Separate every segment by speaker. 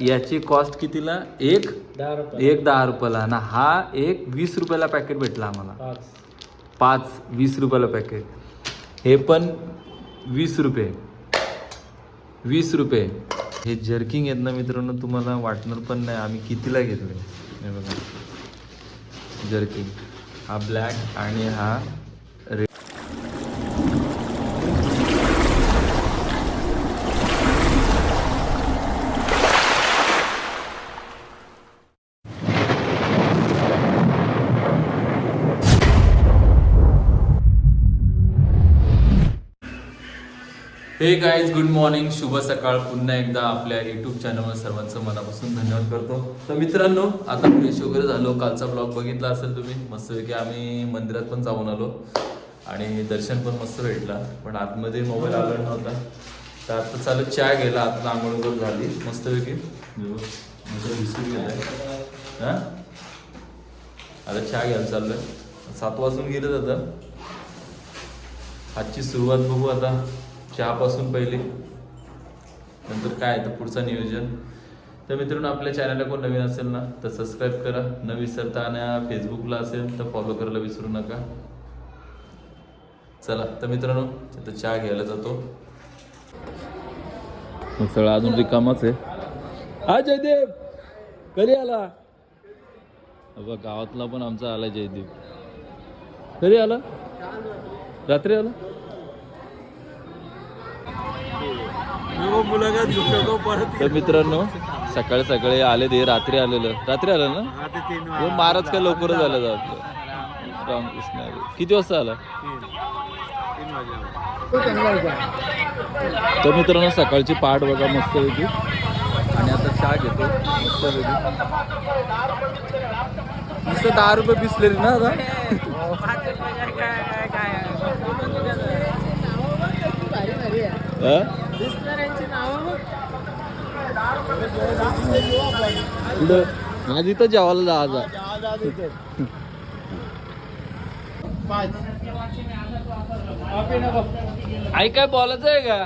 Speaker 1: याची कॉस्ट कितीला? एक?
Speaker 2: दहा रुपये
Speaker 1: एक दहा रुपयाला. ना हा एक वीस रुपयाला पॅकेट भेटला आम्हाला.
Speaker 2: पाच.
Speaker 1: वीस रुपयाला पॅकेट हे पण वीस रुपये. वीस रुपये. हे जर्किंग आहेत ना मित्रांनो तुम्हाला वाटणार पण नाही आम्ही कितीला घेतले. हे बघा. जर्किंग हा ब्लॅक आणि हा हे गाईज गुड मॉर्निंग शुभ सकाळ. पुन्हा एकदा आपल्या युट्यूब चॅनलवर सर्वांचं मनापासून धन्यवाद करतो. तर मित्रांनो आता फ्रेश वगैरे झालो. कालचा ब्लॉग बघितला असेल तुम्ही. मस्तपैकी आम्ही मंदिरात पण जाऊन आलो. आणि दर्शन पण मस्त भेटला. पण आतमध्ये मोबाईल आला नव्हता. तर आता चालू चहा गेला. आता आंघोळ वगैरे झाली. मस्तपैकी म्हणजे गेलाय. आता चहा घ्यायला चाललोय. सात वाजून गेलं आता. आजची सुरुवात बघू आता. चहापासून पहिले. नंतर काय तर पुढचं नियोजन. तर मित्रांनो आपल्या चॅनलला कोण नवीन असेल ना तर सबस्क्राईब करा. न विसरता आणि फेसबुकला असेल तर फॉलो करायला विसरू नका. चला तर मित्रांनो आता चहा घ्यायला जातो. मग सगळं अजून रिकामाच आहे. हा जयदेव! कधी आला. अगं गावातला पण आमचा आला जयदेव. कधी आला? रात्री आला? तर मित्रांनो सकाळी सकाळी आले ते रात्री आलेलं. रात्री आलं ना? हो, महाराज काय लवकरच आलं जात रामकृष्ण. किती वाजता आला? तर मित्रांनो सकाळची पहाट बघा मस्त पैकी. आणि आता चहा घेतो. मस्त पैकी. नुसतं दहा रुपये बिसलेली ना आता हा? कुठं आज इथं जेवायला जा आज आई काय बोलायचं आहे का?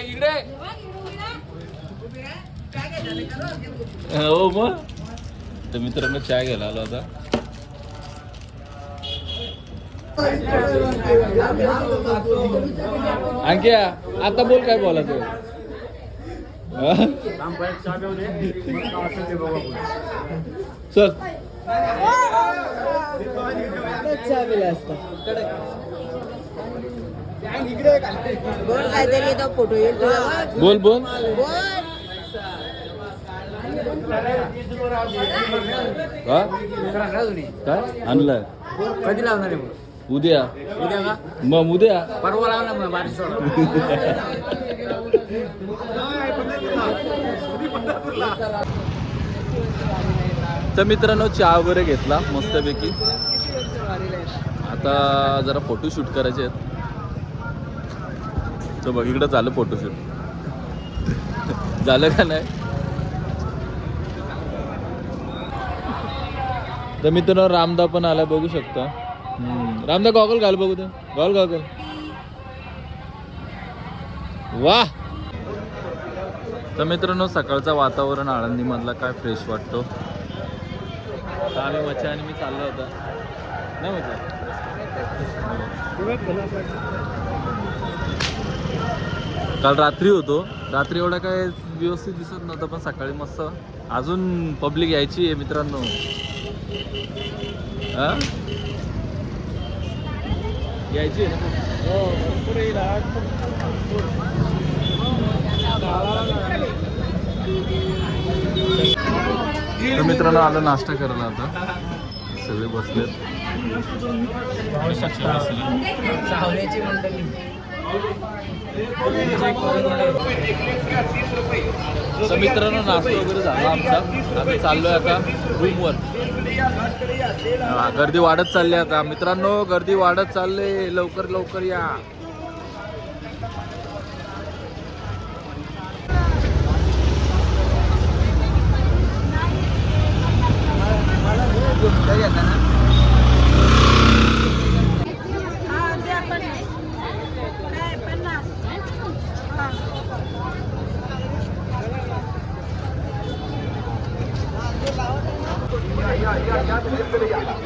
Speaker 1: इकडे. हो मग. तर मित्रांनो चहा घ्यायला आलो आता. अंक्या आता बोल काय? चल.
Speaker 3: बोल तो तुझा
Speaker 1: बोल. बोल. काय आणलं.
Speaker 2: कधी लावणार आहे मग?
Speaker 1: उद्या.
Speaker 2: उद्या का?
Speaker 1: मग उद्या.
Speaker 2: परवा लावणार मग बारीक
Speaker 1: तर मित्रांनो चहा वगैरे घेतला मस्तपैकी. आता जरा फोटोशूट करायचे आहेत. तर बघ इकडं झालं फोटोशूट झालं का नाही? तर मित्रांनो रामदा पण आला बघू शकता. रामदा गॉगल घाल बघू ते. गॉगल गॉगल वा तर मित्रांनो सकाळचं वातावरण आळंदीमधला काय फ्रेश वाटतो? तर आम्ही मच्छा आणि मी चाललो होता. नाही मच्छा? काल रात्री होतो. रात्री एवढा काय व्यवस्थित दिसत नव्हतं पण सकाळी मस्त. अजून पब्लिक यायची आहे मित्रांनो. हा? यायची आहे ना? तर मित्रांनो आलं नाश्ता करायला आता. सगळे बसलेत. तर मित्रांनो नाश्ता वगैरे झाला आमचा. आम्ही चाललोय आता रूमवर गर्दी वाढत चालली आता. मित्रांनो गर्दी वाढत चालले. लवकर लवकर या.
Speaker 2: ना.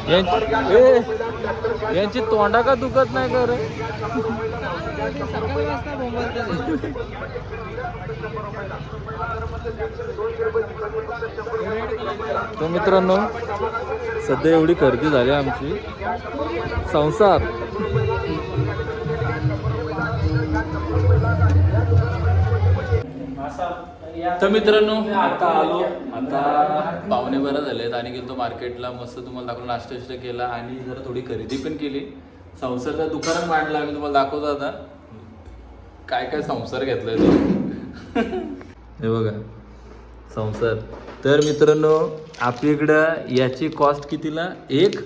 Speaker 1: यां- ए, यांची तोंडा का दुखत नाही कर तर मित्रांनो सध्या एवढी खरेदी झाली आमची. संसार. तर मित्रांनो आता आलो. आता पावणे बरं झालेत आणि गेलो मार्केटला. मस्त तुम्हाला दाखवून नाश्ता केला आणि जरा थोडी खरेदी पण केली. संसारचा दुकानात मांडला मी तुम्हाला दाखवतो आता. काय काय संसार घेतलाय तो. हे बघा संसार. तर मित्रांनो आपल्या इकडं याची कॉस्ट कितीला? एक?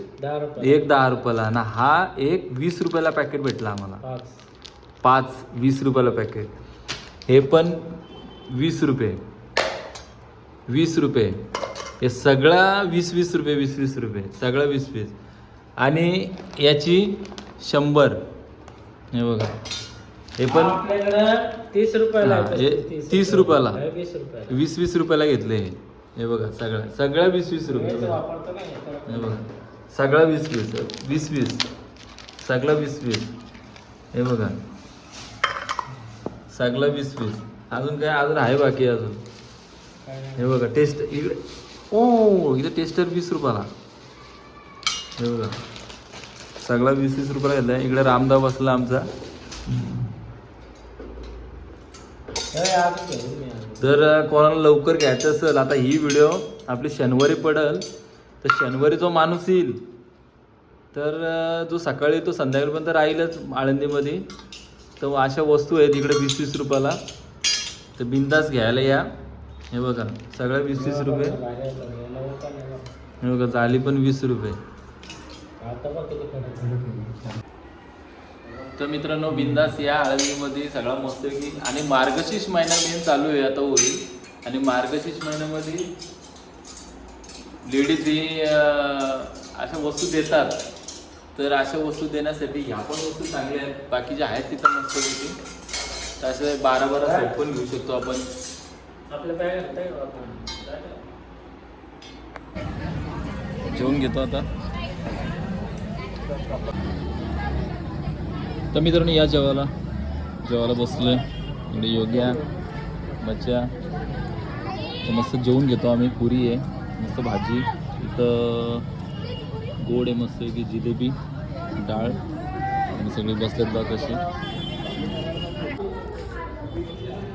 Speaker 1: एक दहा रुपयाला. ना हा एक वीस रुपयाला पॅकेट भेटला आम्हाला.
Speaker 2: पाच.
Speaker 1: वीस रुपयाला पॅकेट हे पण वीस रुपये. वीस रुपये. हे सगळा वीस वीस रुपये वीस वीस रुपये. सगळं वीस वीस. आणि याची शंभर. हे बघा. हे पण
Speaker 2: तीस रुपयाला
Speaker 1: तीस. रुपयाला.
Speaker 2: वीस
Speaker 1: वीस रुपयाला घेतले हे. हे बघा सगळं. सगळं वीस वीस रुपये.
Speaker 2: हे
Speaker 1: बघा. सगळं वीस वीस. वीस वीस. सगळं वीस वीस. हे बघा. सगळं वीस वीस. अजून काय अजून आहे बाकी अजून. हे बघा टेस्ट इकडे. ओ इथे टेस्टर वीस रुपयाला. हे बघा. सगळा वीस वीस रुपयाला घेतला इकडे रामदाव बसला आमचा. जर कोणाला लवकर घ्यायचं असेल आता ही व्हिडिओ आपली शनिवारी पडेल तर शनिवारी जो माणूस येईल तर जो सकाळी तो संध्याकाळपर्यंत राहीलच आळंदीमध्ये. तर अशा वस्तू आहेत इकडे वीस वीस रुपयाला. तर बिंदास घ्यायला या. हे बघा सगळं वीस वीस रुपये. हे बघा चाली पण वीस रुपये.
Speaker 2: आता
Speaker 1: तर मित्रांनो बिंदास या हळदीमध्ये सगळा मस्त की आणि मार्गशीर्ष महिना मेन चालू आहे आता होईल आणि मार्गशीर्ष महिन्यामध्ये लेडीज हे अशा वस्तू देतात. तर अशा वस्तू देण्यासाठी ह्या पण वस्तू चांगल्या आहेत. बाकीच्या आहेत तिथं मस्त असे बारा बारा सेट पण घेऊ शकतो आपण.
Speaker 2: आपल्या बॅग आपण?
Speaker 1: जेवून घेतो आता. तर मित्रांनो या जेवायला. जेवायला बसलोय. इकडे योग्या बच्चा तर मस्त जेवून घेतो आम्ही. पुरी आहे. मस्त भाजी. इथं गोड आहे मस्त की जिलेबी डाळ. आणि सगळे बसलेत बा कसे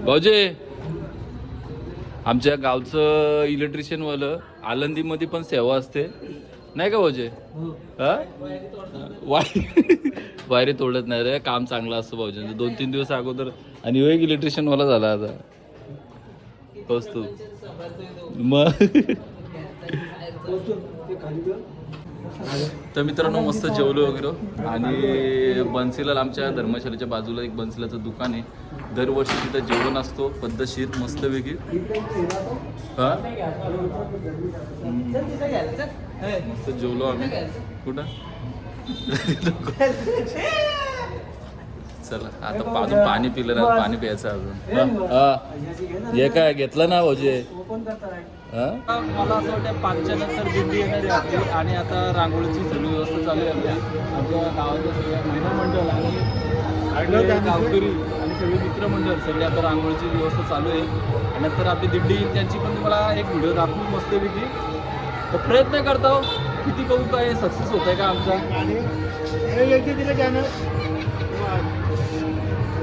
Speaker 1: भाऊजे आमच्या गावचं इलेक्ट्रिशियनवालं आलंदीमध्ये पण सेवा असते. नाही का भाऊजे? हा? वाय वायरे तोडत नाही रे काम चांगलं असतं भाऊजींचं म्हणजे दोन तीन दिवस अगोदर आणि एक इलेक्ट्रिशियनवाला झाला आता. कौस्तुभ. मग? तर मित्रांनो मस्त जेवलो वगैरे. आणि बन्सीलाल आमच्या धर्मशालेच्या बाजूला एक बन्सीलाचं दुकान आहे. दरवर्षी तिथं जेवण असतो पद्धतशीर मस्तपैकी. वेगळी मस्त जेवलो आम्ही. कुठं? चला आता अजून पाणी पिलं ना पाणी प्यायचं अजून. हे काय घेतलं ना भाऊजी
Speaker 4: मला असं वाटतं पाचच्या नंतर दिंडी येणारी आपली आणि आता रांगोळीची सगळी व्यवस्था चालू आहे आमच्या गावातल्या सगळ्या महिला मंडळ आणि गावकरी आणि सगळे मित्रमंडळ सगळे आता रांगोळीची व्यवस्था चालू आहे. आणि नंतर आपली दिंडी त्यांची पण तुम्हाला एक व्हिडिओ दाखवू मस्तपैकी. तर प्रयत्न करतो किती करू काय सक्सेस होत आहे का आमचा?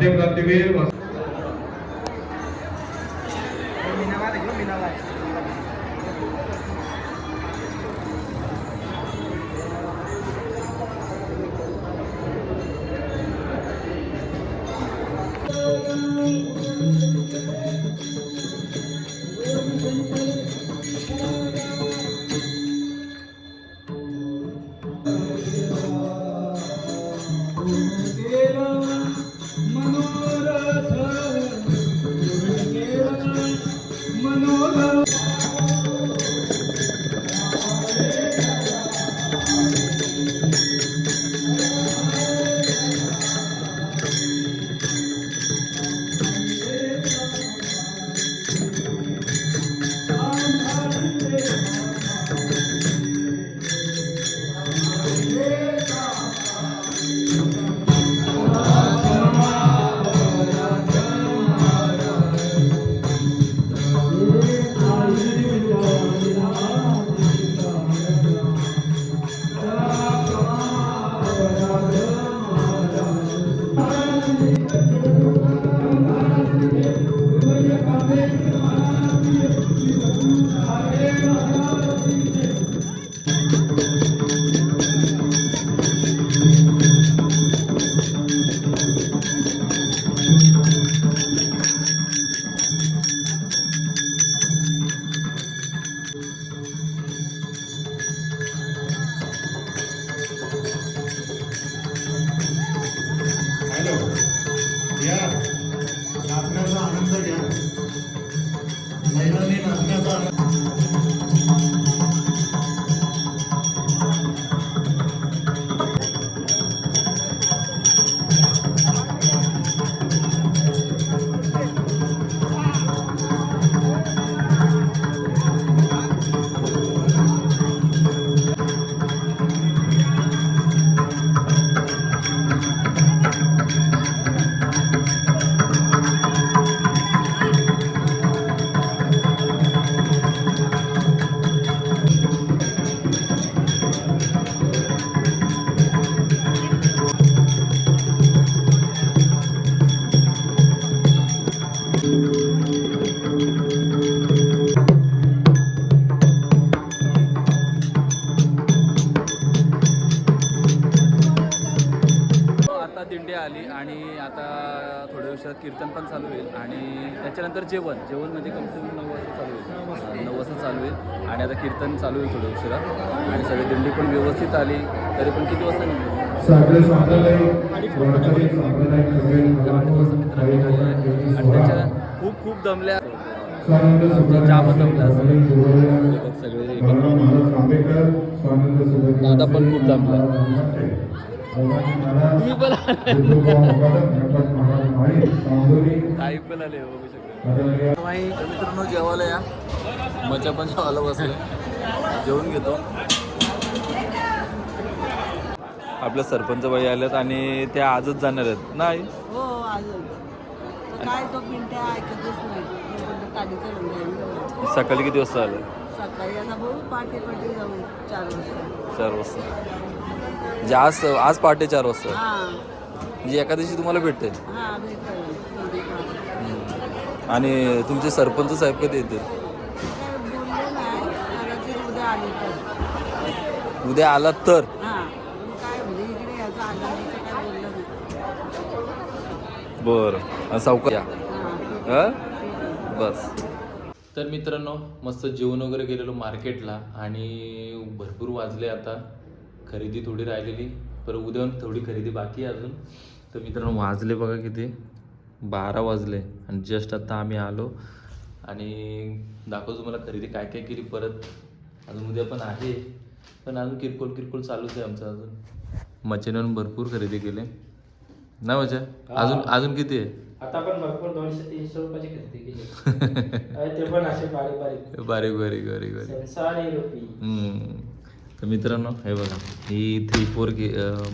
Speaker 5: Gantim gantim ini mas. Minawar, minawar. वास-
Speaker 1: त्याच्यानंतर जेवण. जेवण म्हणजे कम से कम नऊ वाजता चालू होईल. नऊ वाजता चालू होईल. आणि आता कीर्तन चालू होईल थोड्या उशिरा. आणि सगळी दिंडी पण व्यवस्थित आली. तरी पण किती वाजता आणि त्याच्या खूप खूप दमल्या. जाम दमल्या सगळे दादा पण खूप दमला. ताई पण आले
Speaker 6: मित्रांनो जेवायला या. मजा पण जेवायला बसले जेवून घेतो. आपल्या सरपंच बाई आल्यात आणि त्या आजच जाणार आहेत. नाही?
Speaker 3: हो आजच. काय तो पिंट्या ऐकतच नाही. तो बोलतो, काडीचं लग्न आहे.
Speaker 6: सकाळी किती वाजता आलं?
Speaker 3: सकाळी आता जाऊ चार वाजता.
Speaker 1: चार वाजता. म्हणजे आज आज पहाटे चार वाजता. म्हणजे एका दिवशी तुम्हाला भेटते
Speaker 3: हा.
Speaker 1: आणि तुमचे सरपंच साहेब कधी येतील?
Speaker 3: उद्या
Speaker 1: आलात तर?
Speaker 3: बरं.
Speaker 1: बर सावकार या. बस. तर मित्रांनो मस्त जेवण वगैरे गेलेलो मार्केटला आणि भरपूर वाजले आता. खरेदी थोडी राहिलेली पर उद्या थोडी खरेदी बाकी आहे अजून. तर मित्रांनो वाजले बघा किती. बारा वाजले आणि जस्ट आता आम्ही आलो. आणि दाखवतो तुम्हाला खरेदी काय काय केली परत. अजून उद्या पण आहे. पण अजून किरकोळ किरकोळ चालूच आहे आमचं अजून. मच्छीनं भरपूर खरेदी केले. ना मजा अजून अजून किती आहे?
Speaker 2: आता पण भरपूर दोनशे तीनशे रुपयाची खरेदी केली. ते पण असे बारीक बारीक.
Speaker 1: बारीक बारीक बारीक बारीक. तर मित्रांनो हे बघा. ही थ्री फोर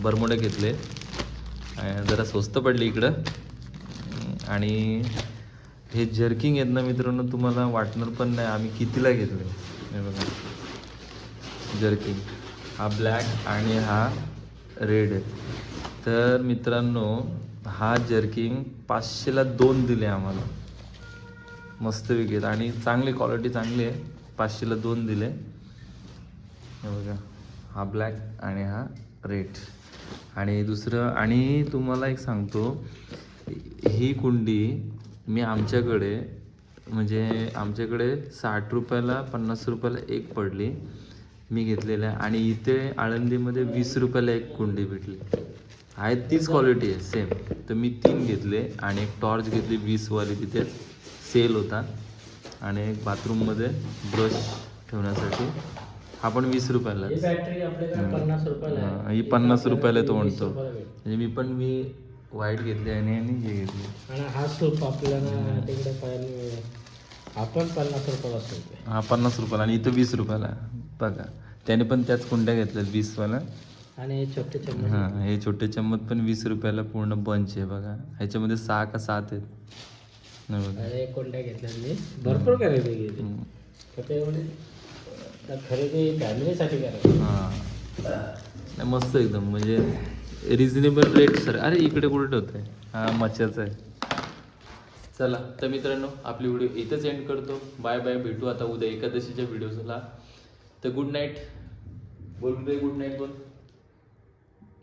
Speaker 1: बरमुडे घेतले. जरा स्वस्त पडली इकडं. आणि हे जर्किंग आहेत ना मित्रांनो तुम्हाला वाटणार पण नाही आम्ही कितीला घेतले. हे बघा. जर्किंग हा ब्लॅक आणि हा रेड आहे. तर मित्रांनो हा जर्किंग पाचशेला दोन दिले आम्हाला. मस्त विकेत. आणि चांगली क्वालिटी चांगली आहे. पाचशेला दोन दिले. हे बघा. हा ब्लॅक आणि हा रेड आणि दुसरं आणि तुम्हाला एक सांगतो. ही कुंडी मी आमच्याकडे म्हणजे आमच्याकडे साठ रुपयाला पन्नास रुपयाला एक पडली. मी घेतलेल्या आणि इथे आळंदीमध्ये वीस रुपयाला एक कुंडी भेटली. आहे तीच क्वालिटी आहे सेम तर मी तीन घेतले आणि एक टॉर्च घेतली वीसवाली तिथेच सेल होता. आणि एक बाथरूममध्ये ब्रश ठेवण्यासाठी. हा पण वीस रुपयाला
Speaker 2: ही पन्नास रुपयाला
Speaker 1: तो म्हणतो. म्हणजे मी पण मी व्हाईट घेतली आणि आणि हे घेतली.
Speaker 2: आणि हा सूप आपल्याला तिकडे पाहायला मिळेल. हा पण पन्नास रुपयाला सूप आहे.
Speaker 1: हा पन्नास रुपयाला आणि इथं वीस रुपयाला. बघा त्याने पण त्याच कुंड्या घेतल्यात वीसवाला.
Speaker 2: आणि हे छोटे चम्मच
Speaker 1: हा हे छोटे चम्मच पण वीस रुपयाला पूर्ण बंच आहे बघा. ह्याच्यामध्ये सहा का सात आहेत. नाही बघा.
Speaker 2: अरे कोणत्या घेतल्या मी. भरपूर खरेदी केली
Speaker 1: हम्म.
Speaker 2: तर ते एवढे तर खरेदी फॅमिलीसाठी करायची.
Speaker 1: हा. नाही मस्त एकदम. म्हणजे रिझनेबल रेट सर अरे इकडे कुठे ठेवतंय? हा मच्छाचा आहे. चला तर मित्रांनो आपली व्हिडिओ इथंच एंड करतो. बाय बाय भेटू आता उद्या एकादशीच्या व्हिडिओला तर गुड नाईट बोल रे गुड नाईट बोल.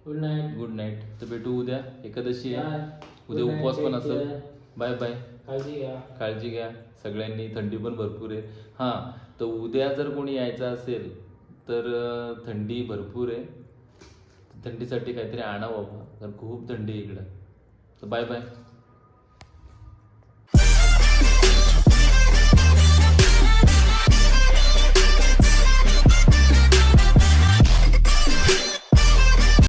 Speaker 2: गुड नाईट
Speaker 1: गुड नाईट तर भेटू उद्या एकादशी आहे. उद्या उपवास पण असेल. बाय बाय
Speaker 2: काळजी घ्या.
Speaker 1: काळजी घ्या. सगळ्यांनी थंडी पण भरपूर आहे. हां तर उद्या जर कोणी यायचं असेल तर थंडी भरपूर आहे. थंडीसाठी काहीतरी आणावं बाबा खूप थंडी आहे इकडं. तर बाय बाय